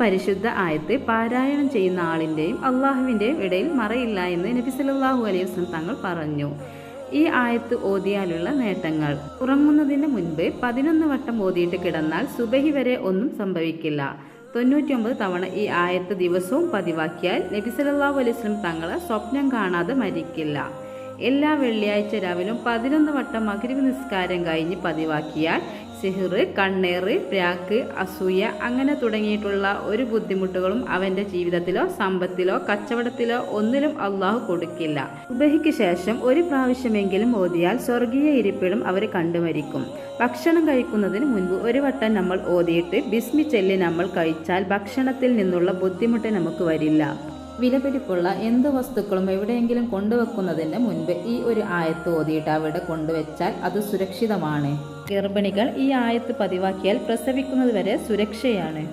പരിശുദ്ധ ആയത്ത് പാരായണം ചെയ്യുന്ന ആളിന്റെയും അള്ളാഹുവിന്റെയും ഇടയിൽ മറയില്ല എന്ന് നബി സല്ലല്ലാഹു അലൈഹി വസ്ലം തങ്ങൾ പറഞ്ഞു. ഈ ആയത്ത് ഓതിയാലുള്ള നേട്ടങ്ങൾ. ഉറങ്ങുന്നതിന് മുൻപ് പതിനൊന്ന് വട്ടം ഓതിയിട്ട് കിടന്നാൽ സുബഹി വരെ ഒന്നും സംഭവിക്കില്ല. തൊണ്ണൂറ്റിയൊമ്പത് തവണ ഈ ആയത്ത് ദിവസവും പതിവാക്കിയാൽ നബി സല്ലല്ലാഹു അലൈഹി വസ്ലം തങ്ങളെ സ്വപ്നം കാണാതെ മരിക്കില്ല. എല്ലാ വെള്ളിയാഴ്ച രാവിലും പതിനൊന്ന് വട്ടം മകരവ് നിസ്കാരം കഴിഞ്ഞ് പതിവാക്കിയാൽ സിഹിറ് കണ്ണേറ് പ്രാക്ക് അസൂയ അങ്ങനെ തുടങ്ങിയിട്ടുള്ള ഒരു ബുദ്ധിമുട്ടുകളും അവന്റെ ജീവിതത്തിലോ സമ്പത്തിലോ കച്ചവടത്തിലോ ഒന്നിലും അള്ളാഹു കൊടുക്കില്ല. ഉബഹിക്ക് ശേഷം ഒരു പ്രാവശ്യമെങ്കിലും ഓതിയാൽ സ്വർഗീയ ഇരിപ്പിടം അവർ കണ്ടുമരിക്കും. ഭക്ഷണം കഴിക്കുന്നതിന് മുൻപ് ഒരു വട്ടം നമ്മൾ ഓതിയിട്ട് ബിസ്മി ചൊല്ലി നമ്മൾ കഴിച്ചാൽ ഭക്ഷണത്തിൽ നിന്നുള്ള ബുദ്ധിമുട്ട് നമുക്ക് വരില്ല. വിലപിടിപ്പുള്ള എന്ത് വസ്തുക്കളും എവിടെയെങ്കിലും കൊണ്ടുവെക്കുന്നതിന് മുൻപ് ഈ ഒരു ആയത്ത് ഓതിയിട്ട് അവിടെ കൊണ്ടുവച്ചാൽ അത് സുരക്ഷിതമാണ്. ഗർഭിണികൾ ഈ ആയത്ത് പതിവാക്കിയാൽ പ്രസവിക്കുന്നത് വരെ സുരക്ഷയാണ്.